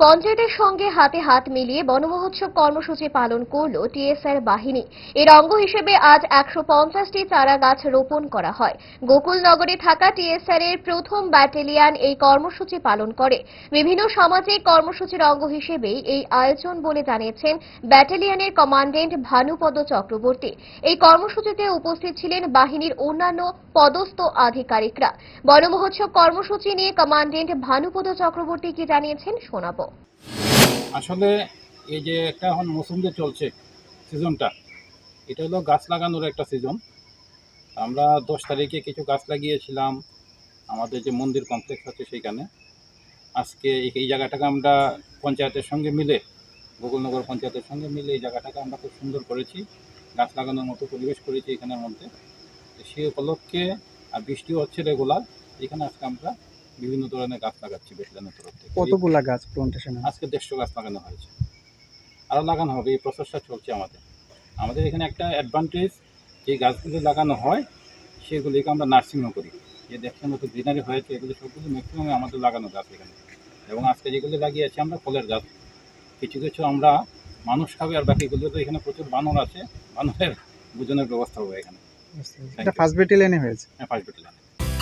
পঞ্চায়েতের সঙ্গে হাতে হাত মিলিয়ে বনমহোৎসব কর্মসূচি পালন করল টিএসআর বাহিনী। এর অঙ্গ হিসেবে আজ একশো পঞ্চাশটি চারা গাছ রোপণ করা হয়। গোকুলনগরে থাকা টিএসআর এর প্রথম ব্যাটালিয়ান এই কর্মসূচি পালন করে। বিভিন্ন সামাজিক কর্মসূচির অঙ্গ হিসেবেই এই আয়োজন বলে জানিয়েছেন ব্যাটালিয়নের কমান্ডেন্ট ভানুপদ চক্রবর্তী। এই কর্মসূচিতে উপস্থিত ছিলেন বাহিনীর অন্যান্য পদস্থ আধিকারিকরা। বনমহোৎসব কর্মসূচি নিয়ে কমান্ডেন্ট ভানুপদ চক্রবর্তী কি জানিয়েছেন শোনাবো। আসলে এই যে একটা এখন মৌসুম যে চলছে সিজনটা, এটা হলো গাছ লাগানোর একটা সিজন। আমরা দশ তারিখে কিছু গাছ লাগিয়েছিলাম, আমাদের যে মন্দির কমপ্লেক্স আছে সেইখানে। আজকে এই- জায়গাটাকে আমরা পঞ্চায়েতের সঙ্গে মিলে, গোকুলনগর পঞ্চায়েতের সঙ্গে মিলে এই জায়গাটাকে আমরা খুব সুন্দর করেছি, গাছ লাগানোর মতো পরিবেশ করেছি এখানের মধ্যে। সেই উপলক্ষে, আর বৃষ্টিও হচ্ছে রেগুলার, এখানে আজকে আমরা বিভিন্ন ধরনের গাছ লাগাচ্ছি বেসলানের তরফ থেকে। কতগুলা গাছ প্লান্টেশনে আজকে দেড়শো গাছ লাগানো হয়েছে। আরও লাগানো হবে এই প্রসেসটা চলছে আমাদের। আমাদের এখানে একটা অ্যাডভান্টেজ যে গাছগুলি লাগানো হয় সেগুলিকে আমরা নার্সিংও করি। যে দেখছেন মতো গ্রিনারি হয়েছে এগুলি সবগুলো ম্যাক্সিমাম আমাদের লাগানো গাছ এখানে। এবং আজকে যেগুলি লাগিয়েছি আমরা ফলের গাছ। কিছু কিছু আমরা মানুষ খাবে আর বাকিগুলো তো এখানে প্রচুর বানর আছে। বানরের বুঝনের ব্যবস্থা হবে এখানে। ফার্স্ট ব্যাটালিয়নে হয়েছে? হ্যাঁ ফার্স্ট বেটালিয়ান